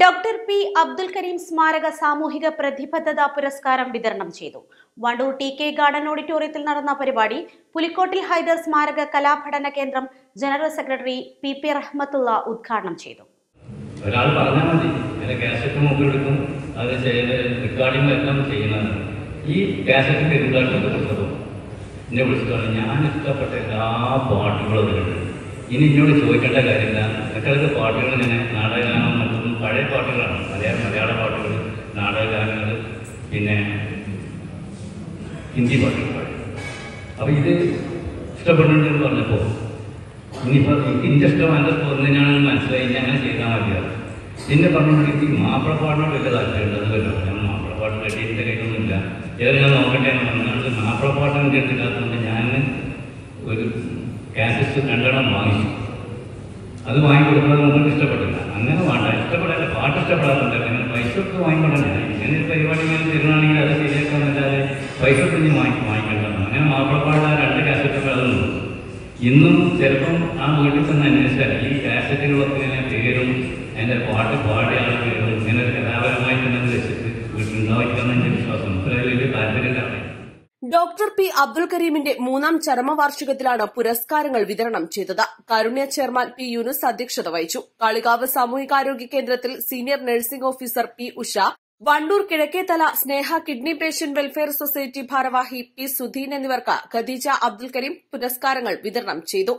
Doctor P Abdul Kareem സ്മാരക സാമൂഹിക പ്രതിബദ്ധത പുരസ്കാരം വിതരണം ചെയ്തു. വണ്ടൂർ ടി കെ ഗാർഡൻ ഓഡിറ്റോറിയത്തിൽ നടന്ന പരിപാടി പുലിക്കോട്ടിൽ ഹൈദർ സ്മാരക കലാപഠന കേന്ദ്രം general secretary P P Rahmathulla ഉദ്ഘാടനം ചെയ്തു. ഒരാൾ ഈ ഞാൻ എല്ലാ ഇനി എന്നോട് ചോദിക്കേണ്ട കാര്യമില്ല. മറ്റൊക്കെ പാട്ടുകൾ ഇങ്ങനെ നാടകഗാനം പഴയ പാട്ടുകളാണ്. മലയാള മലയാള പാട്ടുകൾ നാടകഗാനങ്ങൾ പിന്നെ ഹിന്ദി പാട്ടുകൾ. അപ്പം ഇത് ഇഷ്ടപ്പെടുന്നുണ്ടെന്ന് പറഞ്ഞപ്പോൾ ഇനിയിപ്പോൾ എനിക്ക് എന്റെ ഇഷ്ടം എന്റെ ഒന്നിനാണെന്ന് മനസ്സിലായി ഞാൻ അങ്ങനെ ചെയ്താൽ മതിയാണ് പിന്നെ പറഞ്ഞുകൊണ്ട് എനിക്ക് മാപ്പിളപ്പാടിനോട് വലിയ താല്പര്യമുണ്ട് അത് വല്ലോ ഞാൻ മാപ്പിളപ്പാട്ട് കേട്ടി എന്റെ കയ്യിലൊന്നുമില്ല. ഏതായാലും ഞാൻ നോക്കട്ടെ എന്ന് പറഞ്ഞാൽ മാപ്പിളപ്പാട്ട് കേട്ടില്ലാത്തതുകൊണ്ട് ഞാൻ ഒരു കാസറ്റ് രണ്ടെണ്ണം വാങ്ങിച്ചു. അത് വാങ്ങിക്കൊടുക്കുന്നത് നമുക്ക് ഇഷ്ടപ്പെട്ടില്ല അങ്ങനെ വേണ്ട. ഇഷ്ടപ്പെടാൻ പാട്ട് ഇഷ്ടപ്പെടാറുണ്ട്. അങ്ങനെ പൈസ ഒക്കെ വാങ്ങിക്കൊണ്ടേ ഇങ്ങനെ ഒരു പരിപാടി ഇങ്ങനെ തരുവാണെങ്കിൽ അത് ശരിയാക്കാമെന്നല്ലാതെ പൈസ തന്നെ വാങ്ങി വാങ്ങിക്കണം അങ്ങനെ മാപ്പിളപ്പാട് രണ്ട് കാസറ്റൊക്കെ അതുണ്ട് ഇന്നും ചിലപ്പം ആ വീട്ടിൽ ചെന്ന് അന്വേഷിച്ചാൽ ഈ കാസറ്റുകളൊക്കെ ഇങ്ങനെ പേരും എന്റെ പാട്ട് പാടിയ പേരും ഇങ്ങനെ ഒരു കലാപരമായി തന്നെ വെച്ചിട്ട് വീട്ടിലുണ്ടാവില്ലെന്ന് എന്റെ വിശ്വാസം ഇത്രയും വലിയ താല്പര്യമില്ല ഡോക്ടർ പി അബ്ദുൽ കരീമിന്റെ മൂന്നാം ചരമവാർഷികത്തിലാണ് പുരസ്കാരങ്ങൾ വിതരണം ചെയ്തത്. കാരുണ്യ ചെയർമാൻ പി യൂനുസ് അധ്യക്ഷത വഹിച്ചു. കാളികാവ് സാമൂഹികാരോഗ്യ കേന്ദ്രത്തിൽ senior nursing officer P Usha Wandoor Kizhakkethala Sneha kidney patient welfare society ഭാരവാഹി പി സുധീൻ എന്നിവർക്ക് ഖദീജ അബ്ദുൽ കരീം പുരസ്കാരങ്ങൾ വിതരണം ചെയ്തു.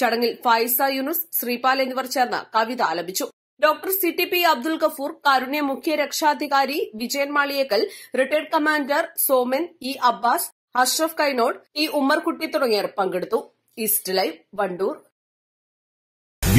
ചടങ്ങിൽ ഫൈസ യൂനുസ് ശ്രീപാൽ എന്നിവർ ചേർന്ന് കവിത ആലപിച്ചു. Doctor C T P Abdul Gafoor കാരുണ്യ മുഖ്യ രക്ഷാധികാരി Vijayan Maliyekkal retired commander Soman E Abbas Ashraf Kainod E Ummerkutty തുടങ്ങിയവർ പങ്കെടുത്തു. East live Wandoor.